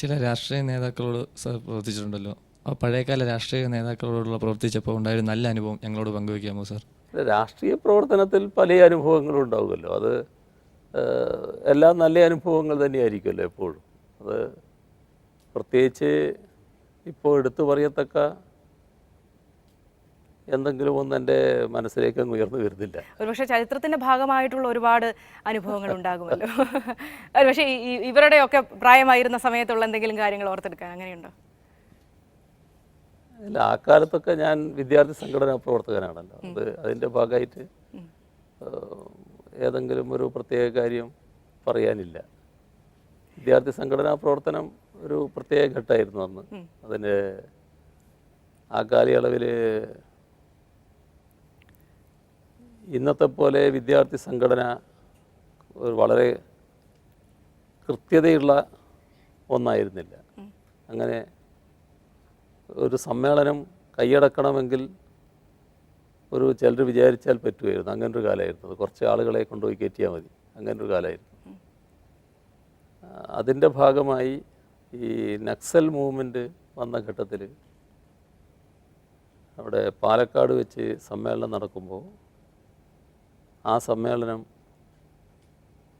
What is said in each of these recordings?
ചില രാഷ്ട്രീയ നേതാക്കളോട് പ്രവർത്തിച്ചിട്ടുണ്ടല്ലോ. ആ പഴയകാല രാഷ്ട്രീയ നേതാക്കളോടുള്ള പ്രവർത്തിച്ചപ്പോൾ ഉണ്ടായൊരു നല്ല അനുഭവം ഞങ്ങളോട് പങ്കുവയ്ക്കാമോ സാർ? രാഷ്ട്രീയ പ്രവർത്തനത്തിൽ പല അനുഭവങ്ങളും ഉണ്ടാവുമല്ലോ. അത് എല്ലാം നല്ല അനുഭവങ്ങൾ തന്നെയായിരിക്കുമല്ലോ എപ്പോഴും. അത് പ്രത്യേകിച്ച് ഇപ്പോൾ എടുത്തു പറയത്തക്ക എന്തെങ്കിലും ഒന്നും എന്റെ മനസ്സിലേക്ക് അങ്ങ് ഉയർന്നു വരുന്നില്ല. ഒരുപക്ഷെ ചരിത്രത്തിന്റെ ഭാഗമായിട്ടുള്ള ഒരുപാട് അനുഭവങ്ങൾ ഉണ്ടാകുമല്ലോ. ഒരുപക്ഷെ ഇവരുടെയൊക്കെ പ്രായമായിരുന്ന സമയത്തുള്ള എന്തെങ്കിലും കാര്യങ്ങൾ ഓർത്തെടുക്കാൻ അങ്ങനെയുണ്ടോ? അല്ല ആ കാലത്തൊക്കെ ഞാൻ വിദ്യാർത്ഥി സംഘടന പ്രവർത്തകനാണല്ലോ. അത് അതിന്റെ ഭാഗമായിട്ട് ഏതെങ്കിലും ഒരു പ്രത്യേക കാര്യം പറയാനില്ല. വിദ്യാർത്ഥി സംഘടനാ പ്രവർത്തനം ഒരു പ്രത്യേക ഘട്ടമായിരുന്നു അന്ന്. അതിന്റെ ആ കാലയളവിൽ ഇന്നത്തെ പോലെ വിദ്യാർത്ഥി സംഘടന ഒരു വളരെ കൃത്യതയുള്ള ഒന്നായിരുന്നില്ല. അങ്ങനെ ഒരു സമ്മേളനം കൈയടക്കണമെങ്കിൽ ഒരു ചിലർ വിചാരിച്ചാൽ പറ്റുമായിരുന്നു. അങ്ങനെ ഒരു കാലമായിരുന്നു കുറച്ച് ആളുകളെ കൊണ്ടുപോയി കയറ്റിയാൽ മതി. അങ്ങനെ ഒരു കാലമായിരുന്നു. അതിന്റെ ഭാഗമായി ഈ നക്സൽ മൂവ്മെന്റ് വന്ന ഘട്ടത്തിൽ അവിടെ പാലക്കാട് വെച്ച് സമ്മേളനം നടക്കുമ്പോൾ ആ സമ്മേളനം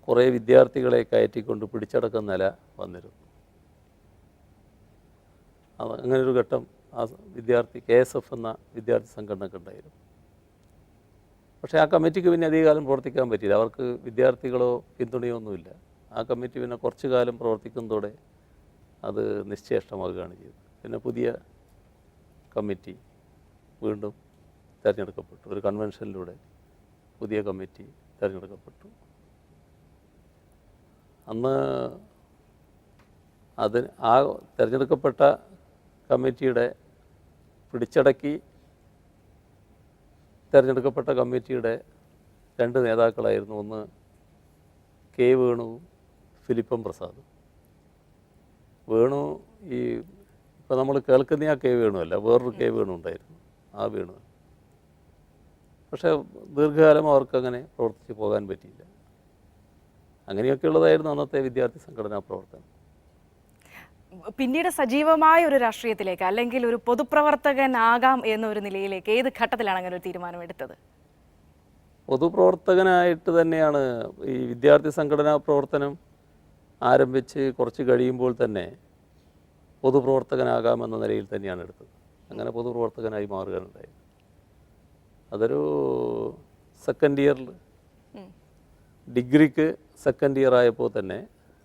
കുറേ വിദ്യാർത്ഥികളെ കയറ്റിക്കൊണ്ട് പിടിച്ചടക്കുന്ന നില വന്നിരുന്നു. അങ്ങനൊരു ഘട്ടം ആ വിദ്യാർത്ഥി കെ എസ് എഫ് എന്ന വിദ്യാർത്ഥി സംഘടനയ്ക്ക് ഉണ്ടായിരുന്നു. പക്ഷേ ആ കമ്മിറ്റിക്ക് പിന്നെ അധികകാലം പ്രവർത്തിക്കാൻ പറ്റിയില്ല. അവർക്ക് വിദ്യാർത്ഥികളോ പിന്തുണയോ ഒന്നുമില്ല. ആ കമ്മിറ്റി പിന്നെ കുറച്ചു കാലം പ്രവർത്തിക്കുന്നതോടെ അത് നിശ്ചയഷ്ടമാകുകയാണ് ചെയ്തത്. പിന്നെ പുതിയ കമ്മിറ്റി വീണ്ടും തിരഞ്ഞെടുക്കപ്പെട്ടു. ഒരു കൺവെൻഷനിലൂടെ. പുതിയ കമ്മിറ്റി തിരഞ്ഞെടുക്കപ്പെട്ടു. അന്ന് അത് ആ തിരഞ്ഞെടുക്കപ്പെട്ട കമ്മിറ്റിയുടെ പിടിച്ചടക്കി തിരഞ്ഞെടുക്കപ്പെട്ട കമ്മിറ്റിയുടെ രണ്ട് നേതാക്കളായിരുന്നു ഒന്ന് കെ വേണുവും ഫിലിപ്പം പ്രസാദ്. വേണു ഈ ഇപ്പോൾ നമ്മൾ കേൾക്കുന്ന ആ കെ വേണു അല്ല വേറൊരു കെ വേണു ഉണ്ടായിരുന്നു ആ വേണു പക്ഷേ ദീർഘകാലം അവർക്ക് അങ്ങനെ പ്രവർത്തിച്ച് പോകാൻ പറ്റിയില്ല. അങ്ങനെയൊക്കെയുള്ളതായിരുന്നു അന്നത്തെ വിദ്യാർത്ഥി സംഘടനാ പ്രവർത്തനം. പിന്നീട് സജീവമായ ഒരു രാഷ്ട്രീയത്തിലേക്ക് അല്ലെങ്കിൽ ഒരു പൊതുപ്രവർത്തകനാകാം എന്നൊരു നിലയിലേക്ക് ഏത് ഘട്ടത്തിലാണ് അങ്ങനെ ഒരു തീരുമാനം എടുത്തത് പൊതുപ്രവർത്തകനായിട്ട് തന്നെയാണ് ഈ വിദ്യാർത്ഥി സംഘടനാ പ്രവർത്തനം ആരംഭിച്ച് കുറച്ച് കഴിയുമ്പോൾ തന്നെ പൊതുപ്രവർത്തകനാകാമെന്ന നിലയിൽ തന്നെയാണ് എടുത്തത്. അങ്ങനെ പൊതുപ്രവർത്തകനായി മാറുകയുണ്ടായി അതൊരു സെക്കൻഡ് ഇയറിൽ ഡിഗ്രിക്ക് സെക്കൻഡ് ഇയർ ആയപ്പോൾ തന്നെ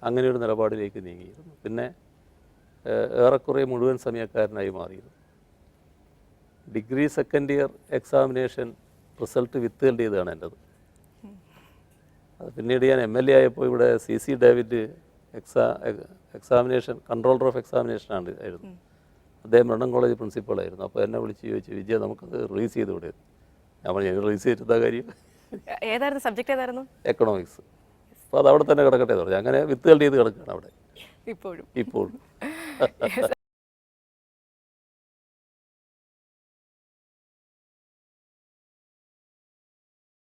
അങ്ങനെ ഒരു നിലപാടിലേക്ക് നീങ്ങിയിരുന്നു. പിന്നെ ഏറെക്കുറെ മുഴുവൻ സമയക്കാരനായി മാറിയിരുന്നു. Degree second year examination result വിത്തുകളുടെ ചെയ്തതാണ് എന്റെത്. അത് പിന്നീട് ഞാൻ എം എൽ എ ആയപ്പോൾ ഇവിടെ C C David exa examination controller of examination ആണ് ആയിരുന്നു. അദ്ദേഹം ബ്രണ്ടൻ കോളേജ് പ്രിൻസിപ്പളായിരുന്നു അപ്പോൾ എന്നെ വിളിച്ച് ചോദിച്ചു വിജയ നമുക്കത് റിലീസ് ചെയ്തുകൂടെ? ഞാൻ പറഞ്ഞു "ഞാൻ റിലീസ് ചെയ്തിട്ടാ കാര്യം? ഏതായിരുന്നു? സബ്ജക്റ്റ് ഏതായിരുന്നു? എക്കണോമിക്സ് അപ്പോൾ അത് അവിടെ തന്നെ കിടക്കട്ടെ എന്ന് പറഞ്ഞു. അങ്ങനെ വിത്തുകൾ ചെയ്ത് കിടക്കുകയാണ് അവിടെ. ഇപ്പോഴും. ഇപ്പോൾ